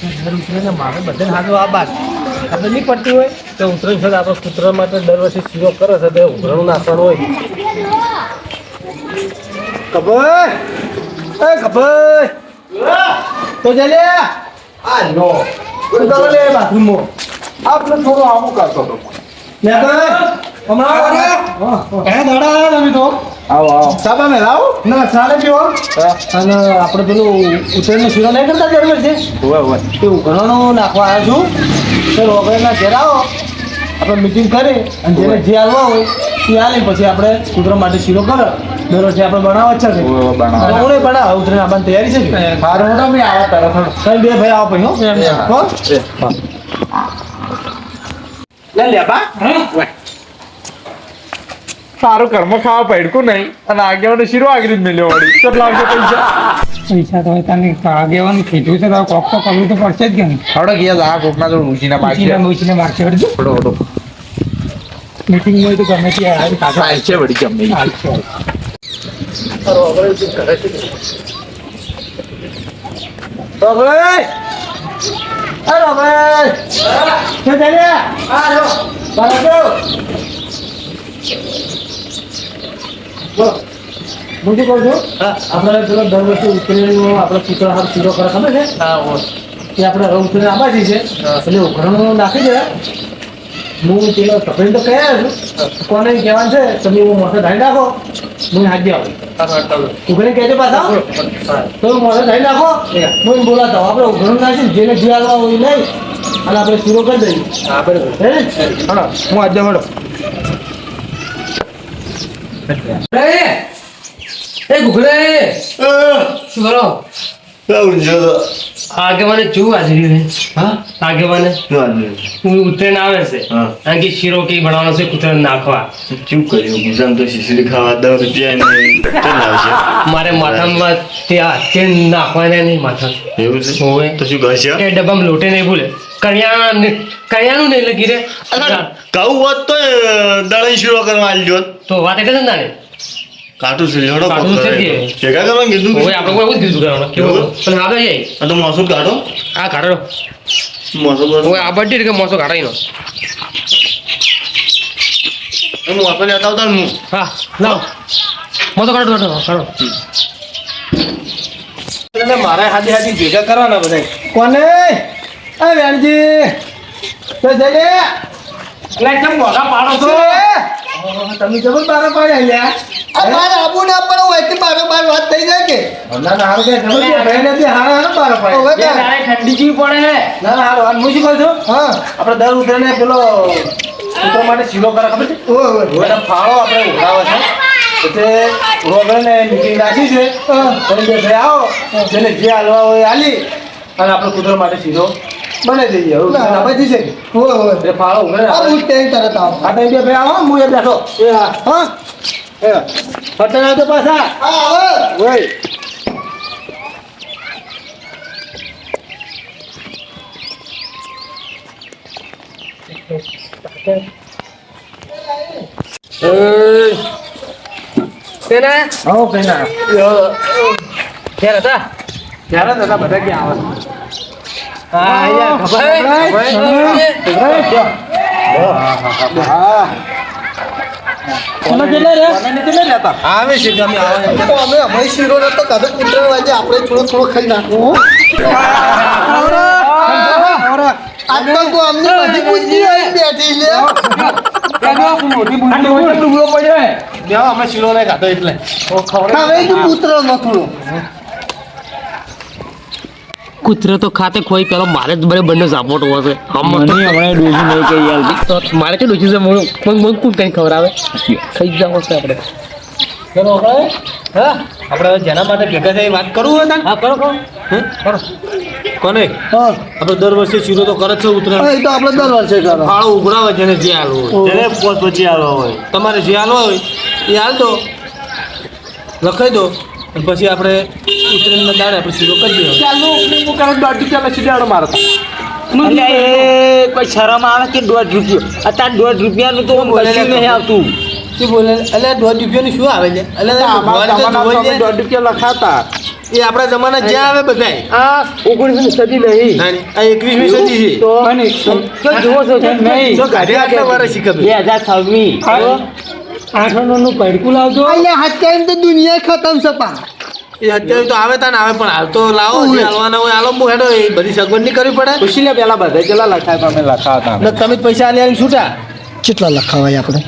દર ઉતરીને મારે બધાને હાથો આ બાદ આપણે નહીં પડતી હોય તો ઉતરણ છે આપણે કૂતરા માટે દર વર્ષે શીરો કરે છે તો ઉતરણ નાખવાનું હોય. ખબર એ ખબર તો જલે! આ નો. લે બાથરૂમો આપણે થોડો આવું કરતો હતો ને હમણાં ને. દાડા તમે તો. આવો આવો. સાબા મેં લાવો. ના ચાલે પીવો. અને આપણે પેલું ઉત્તરાયણનો શીરો નહીં કરતા દર વર્ષે હોય હોય તે ઉઘરાણું નાખવા આવ્યો છું. તો રોગડના ઘેર આવો. આપણે મીટિંગ કરી અને જેને જે હાલવા હોય પછી આપણે કૂતરા માટે શીરો કરો. દર વર્ષે આપણે બનાવવા જ છે હું નહીં બનાવ તૈયારી છે મારો મોટો મેં આવા તરફ તમે બે ભાઈ આવો પછી હો. હો? લે લે બા. સારું કર્મ ખાવા પડ્યું નહીં અને આગેવાને શીરો આગળ જ મેલ્યો વળી કેટલા આવશે પૈસા પૈસા તો તને આગેવાનું કીધું છે તો કોક તો કરવું તો પડશે જ કે નહીં હડો ગયા આ કોકના ના મૂકીને પૂછીને પૂછીને માગશે હડજો હડો હડો મીટિંગ હોય તો ગમે તે આવી કાકા આવે છે વળી ગમે! શું ચાલે? બરાબર છો? બોલો. હું શું કહું છું? આપણે પેલો દર વર્ષે ઉત્તરાયણનો આપણે કૂતરા હાથ શીરો કરે ખબર છે? એ આપણે હવે ઉત્તરાયણ આબાજી છે. એટલે ઉઘરાણું નાખી દે હું પેલો તપેલ તો કહ્યા છું કોને કહેવાનું છે? તમે હું મોટો ધાઈ નાખો હું હાજી આવું ઉઘરાણી કહેજો પાછા. તો મોટો ધાઈ નાખો. હું બોલાતા આપણે ઉઘરાણું નાખી જેને જીવા હોય લઈ. અને આપણે પૂરો કરી દઈએ. હા બરાબર. હે હું આજે હળો એ ઘુઘરે શું કરો આગેવાને કેવું હાજરી હે હા? આગેવાને? હું ઉત્તરાયણ આવે છે. કારણ કે શીરો કે બનાવવાનો છે કૂતરાને નાખવા. ચુ કર્યું? મુસામ તો શીશડી ખાવા દસ રૂપિયા મારે માથામાં તે તે નાખવાના નહીં માથા. એવું છે? હોવે. તો શું કરશે એ ડબ્બામાં લોટે નહીં ભૂલે. કરિયાણા કરિયાણું નહીં લગી રે. કહું હોત તો દળી શીરો કરવા આલજો હોત. તો વાત એટલે ને કાટું છે લેવડો છે કે? ભેગા કરવાનું? કીધું હવે આપણે કોઈ એવું કીધું કરવાનું. કેવું? પણ આગળ જાય આ તો મોસું કાઢો. આ કાઢો. મોસું હવે આ બર્થડે કે મોસો કાઢાઈ નો હું મોસું લેતા આવતા હું. હા લાવ. મોસો કાઢો કાઢો કાઢો. મારે હાથી હાથી ભેગા કરવાના બધા કોને? એ વેણજી તો જઈએ એટલે કેમ મોઢા પાડો છો? તમે જબર બારા પાડ્યા લ્યા બાર આબુ ના પણ હોય તે બારો બાર વાત થઈ જાય કે? ના ના હારું કે જબર કે ભાઈ? હારા હારા બારા પાડ્યા હવે તાર. ઠંડી જેવી પડે ના ના હારું હારું હું શું કહું છું? હા. આપણે દર ઉતરીને પેલો કૂતરો માટે સીલો કરે ખબર છે? ઓય ઓય. એના ફાળો આપણે ઉઘરાવે છે. એટલે રોગડને મીટિંગ રાખી છે. તમે બે ભાઈ આવો જેને જે હાલવા હોય એ હાલી અને આપણે કૂતરો માટે સીધો બને દઈએ. હવે ના. છે. ઓય ઓય. ફાળો ઉઘરે આ આપણે- તરત આવો. આ બે ભાઈ આવો હું એ બેઠો. એ હા. હા. એ પટન આવજો પાછા હા હવે ઓય તેને આવો પેના ક્યારે હતા ત્યારે દાદા બધા ક્યાં આવે હા અહીંયા ખબર હા તમે કેટલા રે અમે રહેતા? આવે છે અમે આવે. તો અમે અમે શીરો નતો કાધો કૂતરા વાજે આપણે થોડો થોડો ખાઈ નાખવું આજ તો અમને બધી બુદ્ધિ આવી બેઠી લે અમે શીરો નહીં ખાતો એટલે. હવે તું કૂતરો નથુડો કૂતરો તો ખાતે ખોઈ પેલો મારે જ બરે બંને ઝાપોટ હશે મને હમણાં ડોઝી નહીં કઈ યાર. તો મારે કે ડોઝી છે મને મને મને કોણ કઈ ખબર આવે? ખાઈ જાવ છે આપણે. ચલો આપણે હા? આપણે જેના માટે ભેગા થઈ વાત કરવું હોય? હા કરો કરો. કરો. કોને? આપણે દર વર્ષે શીરો તો કરે છે ઉતરાણ એ તો આપણે દર વર્ષે કરો. ફાળો ઉઘરાવે જેને જે હાલવું હોય. જેને પોત પછી આવવા હોય. તમારે જે હાલવા હોય એ હાલ દો. લખાઈ દો. અને પછી આપણે ઉતરાયણના દાડે આપણે શીરો કરી દઈએ ચાલો હું કરે દોઢ રૂપિયા લસી દાડો મારે કોઈ શરમ આવે કે દોઢ રૂપિયો? અત્યારે દોઢ રૂપિયાનું તો કશું નહીં આવતું. શું બોલે? એટલે દોઢ રૂપિયાનું શું આવે છે? એટલે. દોઢ રૂપિયા લખાતા. એ આપણા જમાના જ્યાં આવે બધા આ ઓગણીસમી સદી નહીં. આ એકવીસમી સદી છે. તો જુઓ છો નહીં. તો ગાડી આટલા વર્ષ શીખે બે હજાર છવ્વીસ. આઠનું પડકું લાવજો. અહીંયા હાથ તો દુનિયા ખતમ છે પા. એ અત્યારે તો આવે તાને આવે પણ હાલ તો લાવો જે હાલવાના હોય હાલો હું હેડો એ બધી સગવડ નહીં કરવી પડે. ખુશી લે પેલા બધા કેટલા લખાય તમે લખાવતા ને તમે જ પૈસા આલી આલી છૂટા કેટલા લખાવાય આપણે?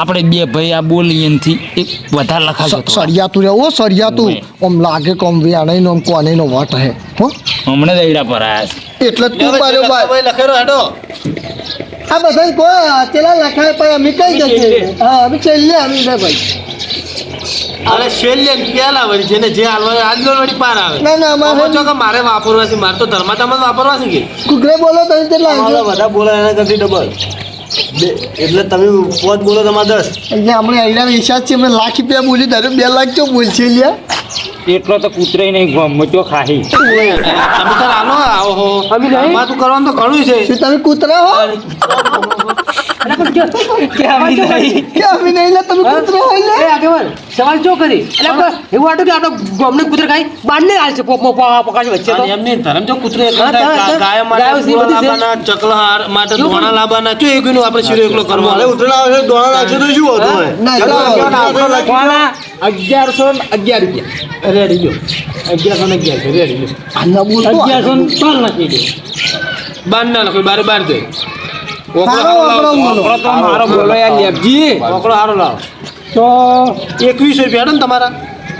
આપણે બે ભાઈ આ બોલીએ એનથી એક વધારે લખાજો તો. સરિયાતું રે ઓ સરિયાતું આમ લાગે કોમ વ્યાણે નો કોને નો વટ હે હો. હમણાં દઈડા પર આયા એટલે તું પાડ્યો ભાઈ. લખેરો હેડો. આ બધા કો પેલા લખાય પણ અમે કઈ જશે હા અમે છેલ્લે અમે રે ભાઈ. અરે છેલ્લે પેલા વળી? ને જે હાલવાની આજનો વળી પાર આવે. ના ના આમાં અમારે જો કે મારે વાપરવા છે? મારે તો ધર્મા તમે વાપરવા છે કે? કુકરે બોલો તમે કેટલા આવજો? બધા બોલો એના કરતી ડબલ એટલે તમે પોત બોલો તમારે દસ. એટલે આપણે અહીંયા વિશ્વાસ છે અમે લાખ રૂપિયા બોલી ધારો બે લાખ ચો બોલશે લ્યા. એટલો તો કૂતરે નહીં ગમ ખાહી તમે આવો તો કરવાનું તો ઘણું છે. શું તમે કૂતરા હો? કે અમે નહીં લે તમે કૂતરા હોય લે. એ આગેવાન સવાલ ચો કરી. એવું કે આપણે ગોમને કૂતરા ખાઈ બાંધને હાલ છે પકાશે વચ્ચે એમને ધરમ જો કૂતરો એકલો હા, થાય, હા, ગાય માટે છે, પૂળો બધી છે. લાવવાના ચકલહાર માટે ધોણા લાવવાના જો એકનું આપણે શીરો એકલો કરવાનો? દોણા તો શું હતું જો અગિયારસો ને અગિયાર રૂપિયા. રેડી જો. અગિયારસો ને અગિયારસો રેડી જો. આના બોલ અગિયારસો ને ત્રણ નાખી દે. બાર ના લખો બારે બાર દે તો એકવીસો રૂપિયા ને તમારા.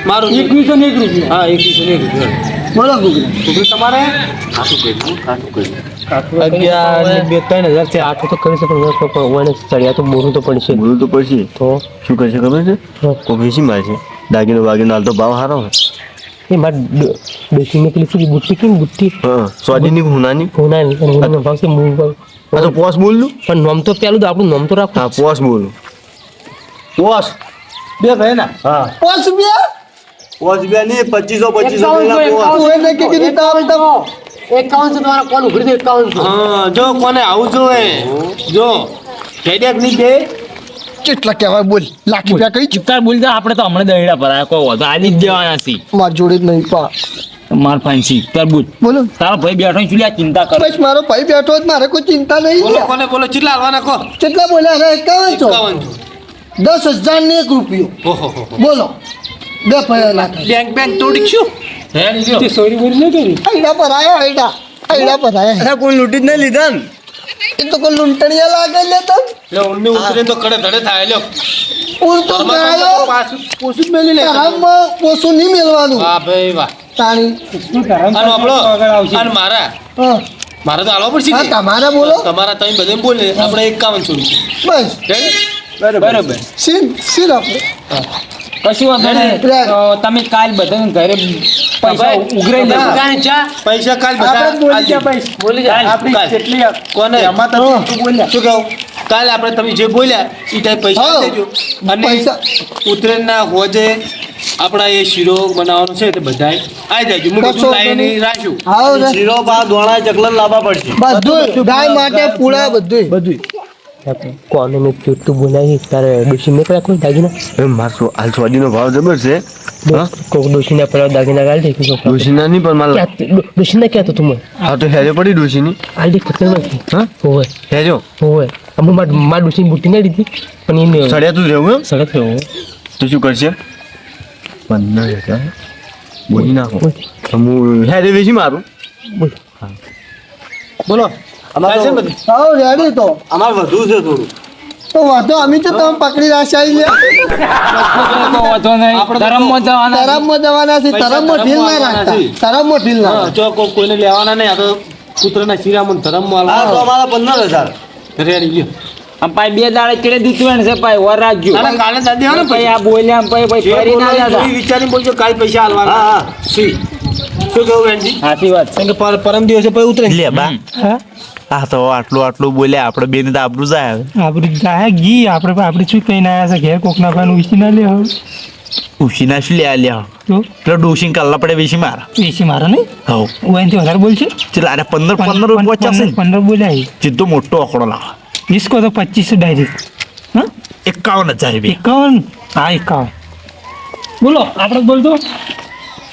મારું એકવીસો ને એક રૂપિયા. હા એકવીસો ને એક રૂપિયા. બોલો કુકરે છોકરી તમારે અગિયાર ને બે ત્રણ હજાર છે આઠ તો કરી શકે પણ પણ તો બોલું તો પડશે. બોલું તો પડશે. તો? શું કરશે ખબર છે? કોઈ વેચી મારશે. દાગીનો બાગીનો હાલ તો ભાવ સારો એ માર ડોસી ને પેલી બુટ્ટી કેમ બુટ્ટી? હા સ્વાધીની હુનાની? હોના અને ભાવ છે મૂળ આ તો પોસ બોલું પણ નામ તો પેલું તો આપણું નામ તો રાખો હા પોસ બોલું પોસ. બે ભાઈ ના હા. પાંચ રૂપિયા પોસ રૂપિયા નહીં પચીસો પચીસો કે કીધું એકાવન છે તમારા કોણ ઉઘડી દે એકાવન હા જો કોને આવું જોઈએ જો. કેડેકની દે કેટલા કહેવાય? બોલ. લાખ રૂપિયા કઈ ચિત્તાર બોલી દે આપણે તો હમણાં દહીડા પર આયા કોઈ વધુ. જ દેવાના છી માર જોડે જ નહીં પા. માર ફાંસી તાર બોલ. બોલો. તારો ભાઈ બેઠો છું લ્યા ચિંતા કર? બસ મારો ભાઈ બેઠો જ મારે કોઈ ચિંતા નહીં બોલો કોને બોલો? કેટલા હાલવાના કો કેટલા બોલ્યા? રે એકાવન છો એકાવન છો દસ હજાર ને એક રૂપિયો. ઓહો. બોલો. બે પૈસા લાખ બેંક બેંક તોડી શું? રેડી જો તે સોરી બોરી નહીં કરી? આઈડા પર આયા આઈડા આઈડા પર આયા. કોઈ લૂંટી જ નહીં લીધા ને. એ તો કોઈ લૂંટણીયા લાગે લે તમ લે ઊંડે ઉતરે તો કડે ધડે થાય લ્યો. ઉર તો ગાયો પાછું પોસું જ મેલી લે. તારામાં પોસું નહીં મેળવાનું વાહ ભાઈ વાહ. તાણી. શું કરવાનું? અને આપણો અને મારા. હા. મારે તો હાલવા પડશે હા તમારા બોલો. તમારા તમે બધે બોલે આપણે એકાવન છો. રૂપિયા બસ બરોબર. સીન સીન આપણે કશું વાંધો નહીં. તમે કાલ બધા ઘરે પૈસા ઉઘરાઈ લે પૈસા કાલ બધા બોલી ગયા ભાઈ બોલી જા આપણી કેટલી કોને? એમાં તમે શું બોલ્યા. શું કહું? કાલ આપણે તમે જે બોલ્યા એ ટાઈપ પૈસા. દેજો. અને પૈસા. ઉત્તરાયણના હોજે આપણા એ શીરો બનાવવાનો છે તે બધા આવી જાય હું બધું લાઈને રાખું શીરો બા દોણા ચકલન લાવવા પડશે. બધું ગાય માટે પૂળા બધું બધું કોને મેં કેટલું બોલાવી તારે ડોસી મેં કોઈ દાગીના? એ મારસો હાલ સ્વાદીનો ભાવ જબર છે? કોક ડોસીના પેલા દાગીના ગાલ દે ડોશીના નહીં પણ માલ ડોસીના ક્યાં તો તું આ હા તો હેજો પડી ડોશીની. આલ દી ખતર નથી હા? હોવે. હેજો. હોવે. અમુ માર માર ડોસીની બુટી ના દીધી પણ એને સડ્યા તું રહેવું સડક રહેવું. તો શું કરશે? પંદર હજાર. બોલી નાખો. હું હેરે વેચી મારું. બોલો. બોલો. બધું? રેડી તો. અમારે વધુ છે થોડું. તો વાંધો અમે તો તમે પકડી રાખ્યા છે. વાંધો નહીં ધરમમાં જવાના તરફમાં જવાના છે તરફમાં ઢીલ ના રાખતા. તરફમાં ઢીલ ના જો કોઈને લેવાના નહીં. આ તો કૂતરાના શીરામાં ધરમમાં હા તો અમારા પંદર હજાર. રેડી ગયો આમ પાઈ બે દાડે છે પાઈ રાખજો. કાલે દાદી ને આ બોલ્યા પાઈ પાઈ ફરી ના બોલો એ જતા બોલજો કાલ પૈસા હાલવાના હા હા. સી. શું કહું સાચી વાત કારણ કે પર- પરમ દિવસે પછી ઉતરે. લે બા. હા? આ તો આટલું આટલું બોલ્યા આપણે બેન તો આપણું જાય હવે. આપણે ગાય ગી આપણે આપણે શું કહીને આવ્યા છે ઘેર કોકના ભાઈ ઉછી ના લે ઉશીના શું લે લ્યા તો? પેલો ડોશીને કલ્લા પડે વેસી મારા. વેસી મારા નહીં? હવ. હું એનાથી વધારે બોલશે? ચલા અરે પંદર પંદર પચાસ પંદર બોલ્યા. સીધો મોટો આંકડો લાવો. વીસ કહો તો પચીસ ડાયરેક્ટ હા? એકાવન હજાર રૂપિયા. એકાવન? હા એકાવન. બોલો આપણે બોલતો?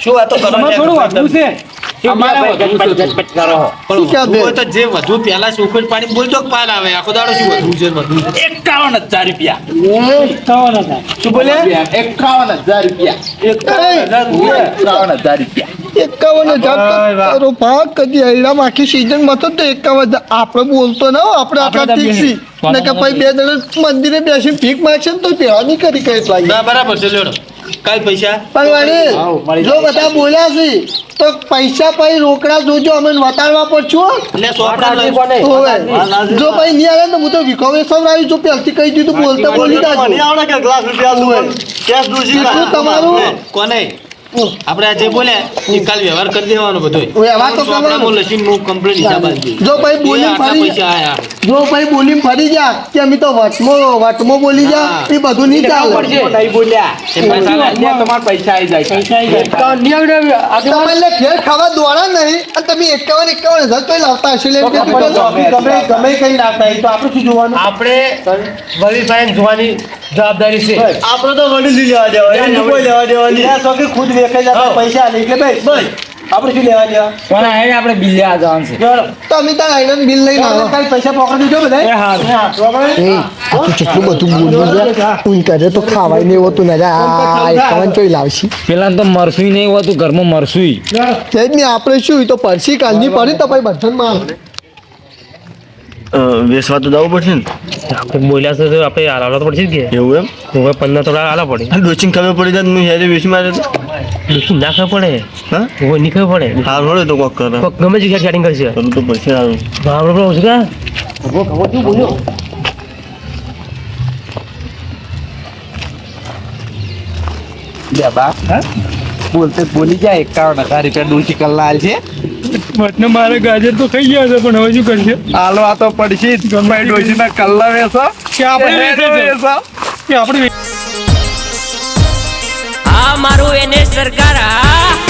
શું આ તો કરો થોડું વધુ છે. અમારે ઝટપટ કરો. શું ક્યાં બે? હોય તો જે વધુ પહેલા ચોખવટ પાડી બોલજો કે પાલ આવે. આખો દાડો શું વધુ છે વધુ છે? એકાવન હજાર હજાર. શું બોલે? એકાવન હજાર રૂપિયા. એકાવન હજાર રૂપિયા? એકાવન હજાર તારો ભાગ કદી હૈરામાં આખી સિઝનમાં તો એકાવન આપણે બોલતો ના આપડે આપણે ઠીક ને કે પછી બે જણ મંદિરે બેસી ભીખ માગશે ને તો પેલા નહીં કરી કઈ બરાબર છે લેડો કાલ પૈસા? પણ જો બધા બોલ્યા છે તો પૈસા પછી રોકડા જોજો અમે વતાડવા પડશું હો. એટલે સોપડા લઈ હોવે. જો ભાઈ નહીં આવે તો હું તો વિખોવે સવરાવી જો પહેલથી કહી દીધું બોલતા બોલી એટલું તમારું? કોને? આપણે જે બોલ્યા એ કાલ વ્યવહાર કરી દેવાનો બધો. વ્યવહાર તો કરવાનો. લસીન હું કમ્પ્લીટ હિસાબ જો ભાઈ બોલી ફરી જો ભાઈ બોલી ફરી જા કે અમે તો વટમો વટમો બોલી જા એ બધું નહીં ચાલે. નહીં બોલ્યા. તમારા પૈસા આવી જાય. પૈસા આવી જાય. તમે એટલે ફેર ખાવા દોડા નહીં અને તમે એકાવન એકાવન હજાર તો લાવતા હશો એટલે ગમે ગમે કઈ નાખતા એ તો આપણે શું જોવાનું? આપણે વલીભાઈ જોવાની જવાબદારી છે. આપણે તો વડીલ લેવા દેવા. કોઈ લેવા દેવાની ત્યાં સુધી ખુદ વેખે જતા પૈસા આલે એટલે ભાઈ ભાઈ. આપણે શું લેવા દેવા? પણ આને આપણે બિલ્યા જવાનું છે. તો તમે તાર આઈરન બિલ લઈને આવો. કાલ પૈસા પકડી દીધો બધા એ હા. હા, આ કેટલું બધું બોલ્યું છે ઊન કરે તો ખાવાય નહીં હોતું ને આ એકાવન ચોઈ લાવશી. પેલા તો મરસું નહીં હોતું ઘરમાં મરસું તે જ નહીં આપણે શું તો પરસી કાલની પડી તો ભાઈ બંધનમાં વેસવા તો જવું પડશે ને? આપણે બોલ્યા છે તો આપણે હાલવા તો પડશે કે. એવું એમ? હવે પંદર થોડા હાલા પડે. ડોચિંગ ખબર પડી જાય હું હેરે વેચી મારે તો. લેકિન ના ખબર પડે? હા? હવે નહીં ખબર પડે? હાર હોડે તો કોક કરે. કોક ગમે છે chatting કરશે? કરું તો પડશે હારું આપણે પેલો ઓછું કા? બોલતે બોલી જાય એકાવન હજાર રૂપિયા ડૂસી કલાલ છે. વટને મારે ગાજર તો ખાઈ ગયા છે પણ હવે શું કરશે હાલો આ તો પડશે જ. ગમે ડોસી ના કલ્લા વેસો કે આપણે વેસો કે આપણે આ મારું એને સરકાર. આ